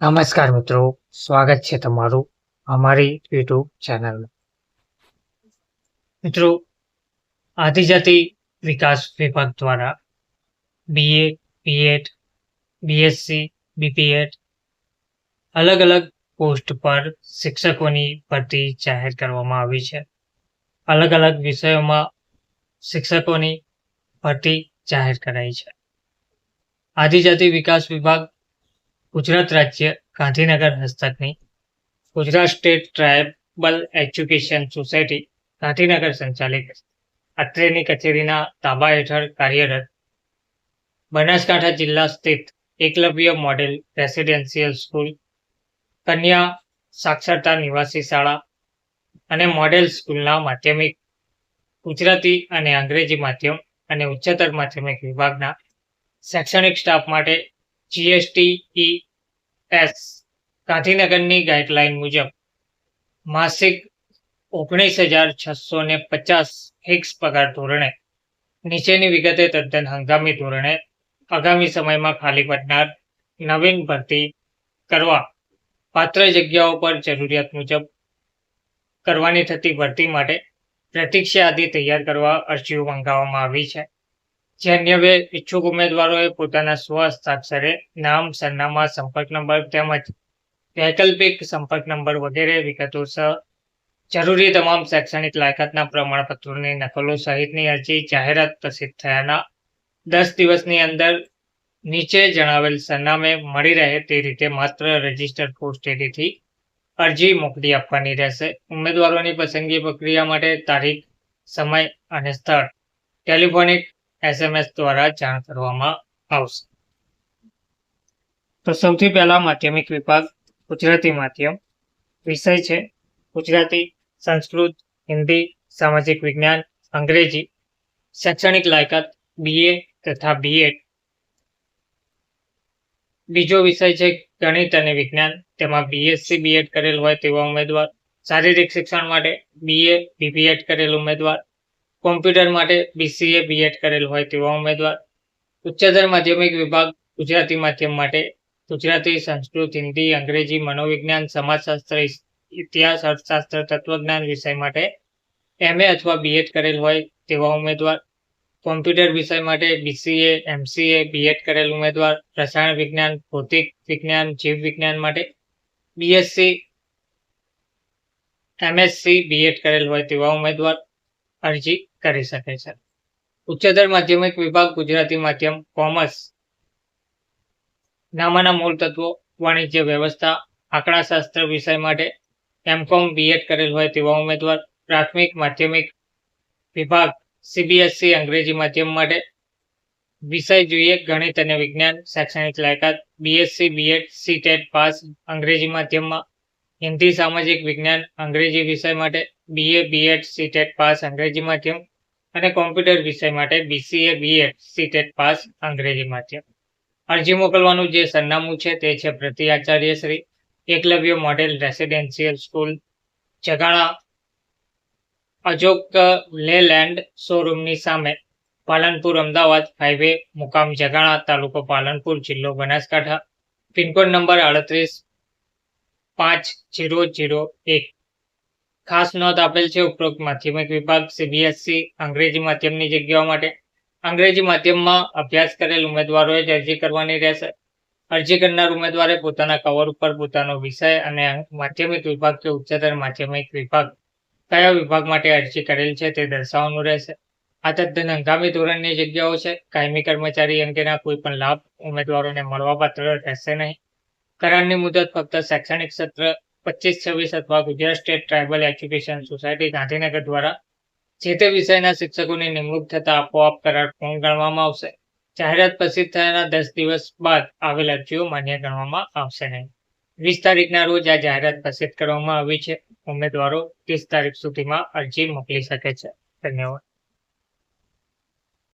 નમસ્કાર મિત્રો, સ્વાગત છે તમારું અમારી યુટ્યુબ ચેનલમાં મિત્રો, આદિજાતિ વિકાસ વિભાગ દ્વારા બીએ બીએડ બીએસસી બીપીએડ અલગ અલગ પોસ્ટ પર શિક્ષકોની ભરતી જાહેર કરવામાં આવી છે. અલગ અલગ વિષયોમાં શિક્ષકોની ભરતી જાહેર કરાઈ છે. આદિજાતિ વિકાસ વિભાગ ગુજરાત રાજ્ય ગાંધીનગર હસ્તકની Gujarat state tribal education society Gandhinagar સંચાલિત અત્રેની કચેરીના તાબા હેઠળ કાર્યરત બનાસકાંઠા જિલ્લા સ્થિત એકલવ્ય મોડેલ રેસિડેન્શિયલ સ્કૂલ, કન્યા સાક્ષરતા નિવાસી શાળા અને મોડેલ સ્કૂલના માધ્યમિક ગુજરાતી અને અંગ્રેજી માધ્યમ અને ઉચ્ચતર માધ્યમિક વિભાગના શૈક્ષણિક સ્ટાફ માટે જીએસટી એસ ગાંધીનગરની ગાઈડલાઈન મુજબ માસિક ઓગણીસ હજાર છસો ને પચાસ ફિક્સ પગાર ધોરણે, નીચેની વિગતે તદ્દન હંગામી ધોરણે આગામી સમયમાં ખાલી પડનાર નવીન ભરતી કરવા પાત્ર જગ્યાઓ પર જરૂરિયાત મુજબ કરવાની થતી ભરતી માટે પ્રતીક્ષા આદિ તૈયાર કરવા અરજીઓ મંગાવવામાં આવી છે. જે અન્ય બે ઈચ્છુક ઉમેદવારોએ પોતાના સ્વ હસ્તાક્ષરે નામ, સરનામા, સંપર્ક નંબર તેમજ વૈકલ્પિક સંપર્ક નંબર વગેરે વિગતો સહ જરૂરી તમામ શૈક્ષણિક લાયકાતના પ્રમાણપત્રોની નકલો સહિતની અરજી જાહેરાત પ્રસિદ્ધ થયાના દસ દિવસની અંદર નીચે જણાવેલ સરનામે મળી રહે તે રીતે માત્ર રજિસ્ટર્ડ પોસ્ટેડીથી અરજી મોકલી આપવાની રહેશે. ઉમેદવારોની પસંદગી પ્રક્રિયા માટે તારીખ, સમય અને સ્થળ. ટેલિફોનિક એસએમએસ દ્વારા જાણ કરવામાં આવશે. તો સૌથી પહેલા માધ્યમિક વિભાગ, ગુજરાતી માધ્યમ. વિષય છે, ગુજરાતી, સંસ્કૃત, હિન્દી, સામાજિક વિજ્ઞાન, અંગ્રેજી. શૈક્ષણિક લાયકાત બીએ તથા બીએડ બીજો વિષય છે, ગણિત અને વિજ્ઞાન. તેમાં બીએસસી બીએડ કરેલ હોય તેવા ઉમેદવાર. શારીરિક શિક્ષણ માટે બીએ બીબીએડ કરેલ ઉમેદવાર. કોમ્પ્યુટર માટે બીસીએ બીએડ કરેલ હોય તેવા ઉમેદવાર, ઉચ્ચતર માધ્યમિક વિભાગ, ગુજરાતી માધ્યમ માટે, ગુજરાતી સંસ્કૃત, હિન્દી, અંગ્રેજી, મનોવિજ્ઞાન, સમાજશાસ્ત્ર ઇતિહાસ, અર્થશાસ્ત્ર, તત્વજ્ઞાન વિષય માટે એમએ અથવા બીએડ કરેલ હોય તેવા ઉમેદવાર, કોમ્પ્યુટર વિષય માટે બીસીએ એમસીએ બીએડ કરેલ ઉમેદવાર, રસાયણ વિજ્ઞાન, ભૌતિક વિજ્ઞાન, જીવ વિજ્ઞાન માટે બીએસસી એમએસસી બીએડ કરેલ હોય તેવા ઉમેદવાર, અરજી કરી શકે છે. ઉચ્ચતર માધ્યમિક વિભાગ, ગુજરાતી માધ્યમ, કોમર્સ. નામાના મૂળ તત્વો, વાણિજ્ય વ્યવસ્થા, આંકડાશાસ્ત્ર વિષય માટે એમકોમ બીએડ કરેલ હોય તેવા ઉમેદવાર, પ્રાથમિક માધ્યમિક વિભાગ સીબીએસસી અંગ્રેજી માધ્યમ માટે વિષય જોઈએ, ગણિત અને વિજ્ઞાન, શૈક્ષણિક લાયકાત બીએસસી બીએડ સીટેટ પાસ અંગ્રેજી માધ્યમમાં હિન્દી સામાજિક વિજ્ઞાન, અંગ્રેજી વિષય માટે બીએ બીએડ સીટેટ પાસ અંગ્રેજી માધ્યમ અને કોમ્પ્યુટર વિષય માટે બીસીએ બીએડ સીટેટ પાસ અંગ્રેજી માધ્યમ અરજી મોકલવાનું જે સરનામું છે તે છે પ્રતિ Acharya Shri, Eklavya model residential school, Jagana Ashok Leyland શોરૂમની સામે, પાલનપુર અમદાવાદ હાઈવે, મુકામ જગાણા તાલુકો પાલનપુર જિલ્લો બનાસકાંઠા, પિનકોડ નંબર આડત્રીસ પાંચ, જીરો જીરો, એક. ખાસ નોંધ આપેલ છે ઉપરોક્ત માધ્યમિક વિભાગ સીબીએસસી અંગ્રેજી માધ્યમની જગ્યાઓ માટે. અંગ્રેજી માધ્યમમાં અભ્યાસ કરેલ ઉમેદવારોએ જ અરજી કરવાની રહેશે. અરજી કરનાર ઉમેદવારે પોતાના કવર ઉપર પોતાનો વિષય અને માધ્યમિક વિભાગ કે ઉચ્ચતર માધ્યમિક વિભાગ કયા વિભાગ માટે અરજી કરેલ છે તે દર્શાવવાનું રહેશે. આ તદ્દન હંગામી ધોરણની જગ્યાઓ છે. કાયમી કર્મચારી અંગેના કોઈ પણ લાભ ઉમેદવારોને મળવાપાત્ર રહેશે નહીં. કરારની મુદત ફક્ત શૈક્ષણિક સત્ર, પચીસ, છવ્વીસ અથવા Gujarat state tribal education society Gandhinagar દ્વારા, જે તે વિષયના શિક્ષકોની નિમણૂક થતા આપોઆપ કરાર પૂર્ણ ગણવામાં આવશે. જાહેરાત પ્રસિદ્ધ થયાના દસ દિવસ બાદ આવેલ અરજીઓ માન્ય ગણવામાં આવશે નહીં. વીસ તારીખના રોજ આ જાહેરાત પ્રસિદ્ધ કરવામાં આવી છે. ઉમેદવારો ત્રીસ તારીખ સુધીમાં અરજી મોકલી શકે છે. ધન્યવાદ.